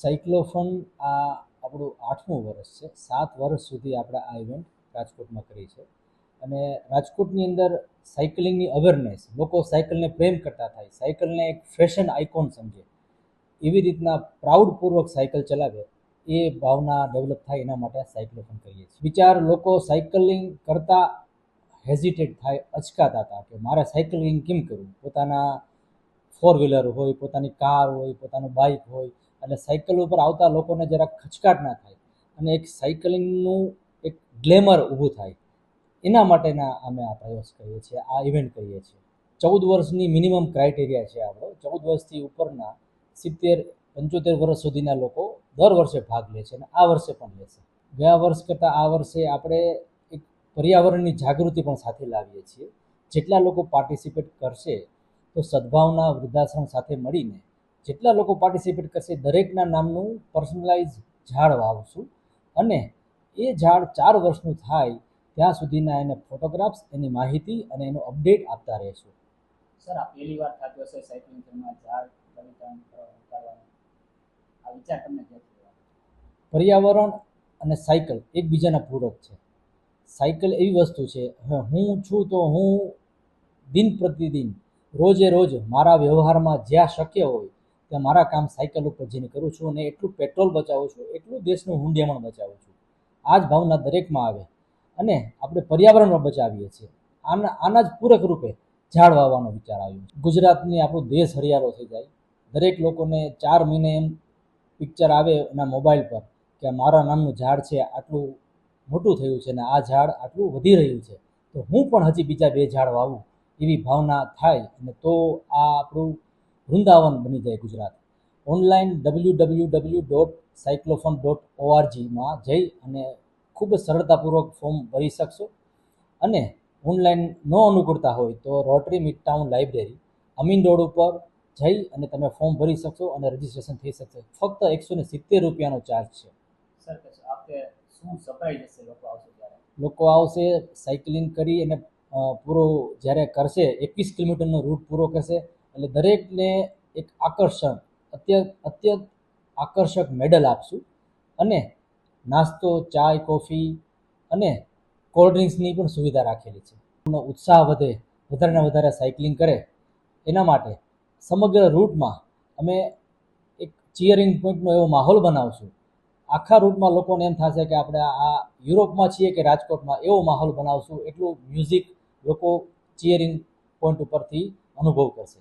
સાયક્લોફોન આ આપણું આઠમું વર્ષ છે. સાત વર્ષ સુધી આપણે આ ઇવેન્ટ રાજકોટમાં કરી છે. અને રાજકોટની અંદર સાયકલિંગની અવેરનેસ લોકો સાયકલને પ્રેમ કરતા થાય. સાયકલને એક ફેશન આઇકોન સમજે. એવી રીતના પ્રાઉડપૂર્વક સાયકલ ચલાવે, એ ભાવના ડેવલપ થાય એના માટે સાયક્લોફોન કરીએ છીએ. વિચાર, લોકો સાયકલિંગ કરતા હેઝિટેટ થાય, અચકાતા હતા કે મારે સાયકલિંગ કેમ કરવું પોતાના ફોર વ્હીલર હોય, પોતાની કાર હોય, પોતાનું બાઇક હોય અને સાયકલ ઉપર આવતા લોકોને જરા ખચકાટ ના થાય અને એક સાયકલિંગનું એક ગ્લેમર ઊભું થાય. એના માટેના અમે આ પ્રયાસ કરીએ છીએ, આ ઇવેન્ટ કરીએ છીએ. ચૌદ વર્ષની મિનિમમ ક્રાઇટેરિયા છે આપણો. ચૌદ વર્ષથી ઉપરના સિત્તેર, પંચોતેર વર્ષ સુધીના લોકો દર વર્ષે ભાગ લે છે અને આ વર્ષે પણ લેશે ગયા વર્ષ કરતાં આ વર્ષે આપણે એક પર્યાવરણની જાગૃતિ પણ સાથે લાવીએ છીએ. જેટલા લોકો પાર્ટિસિપેટ કરશે, તો સદભાવના, વૃદ્ધાશ્રમ સાથે મળીને જેટલા લોકો પાર્ટિસિપેટ કરશે દરેકના નામનું પર્સનલાઇઝ ઝાડ વાવશું. અને એ ઝાડ ચાર વર્ષનું થાય ત્યાં સુધીના એને ફોટોગ્રાફ્સ એની માહિતી અને એનો અપડેટ આપતા રહેશું. સર આ પહેલી વાર થતું હશે સાયકલિંગ ટ્રેનમાં ઝાડ આ વિચાર તમને ક્યાંથી પર્યાવરણ અને સાયકલ એકબીજાના પૂરક છે. સાયકલ એવી વસ્તુ છે હું છું તો હું દિન પ્રતિદિન રોજે રોજ મારા વ્યવહારમાં જ્યાં શક્ય હોય ત્યાં મારા કામ સાયકલ ઉપર જઈને કરું છું અને એટલું પેટ્રોલ બચાવું છું, એટલું દેશનું હુંડિયામણ બચાવું છું. આ જ ભાવના દરેકમાં આવે અને આપણે પર્યાવરણમાં બચાવીએ છીએ. આના આના જ પૂરક રૂપે ઝાડ વાવવાનો વિચાર આવ્યો ગુજરાતની આપણો દેશ હરિયાળો થઈ જાય. દરેક લોકોને ચાર મહિને એમ પિક્ચર આવે એના મોબાઈલ પર કે મારા નામનું ઝાડ છે, આટલું મોટું થયું છે ને આ ઝાડ આટલું વધી રહ્યું છે. તો હું પણ હજી બીજા બે ઝાડ વાવું એવી ભાવના થાય અને તો આ આપણું વૃંદાવન બની જાય Gujarat. Online W W W dot cyclophone dot ઓઆરજીમાં જઈ અને ખૂબ જ સરળતાપૂર્વક ફોર્મ ભરી શકશો. અને ઓનલાઈન ન અનુકૂળતા હોય તો rotary mid town library Amin road ઉપર જઈ અને તમે ફોર્મ ભરી શકશો અને રજીસ્ટ્રેશન થઈ શકશે. ફક્ત એકસો ને સિત્તેર રૂપિયાનો ચાર્જ છે. લોકો આવશે સાયકલિંગ કરી અને પૂરો જ્યારે કરશે એકવીસ કિલોમીટરનો રૂટ પૂરો કરશે. એટલે દરેકને એક આકર્ષણ, અત્યંત અત્યંત આકર્ષક મેડલ આપશું. અને નાસ્તો, ચાય, કોફી અને કોલ્ડ ડ્રિંક્સની પણ સુવિધા રાખેલી છે. એમનો ઉત્સાહ વધે, વધારે ને વધારે સાયકલિંગ કરે, એના માટે સમગ્ર રૂટમાં અમે એક ચિયરિંગ પોઈન્ટનો એવો માહોલ બનાવશું. આખા રૂટમાં લોકોને એમ થશે કે આપણે આ યુરોપમાં છીએ કે રાજકોટમાં, એવો માહોલ બનાવશું, એટલું મ્યુઝિક લોકો ચિયરિંગ પોઈન્ટ ઉપરથી અનુભવ કરશે.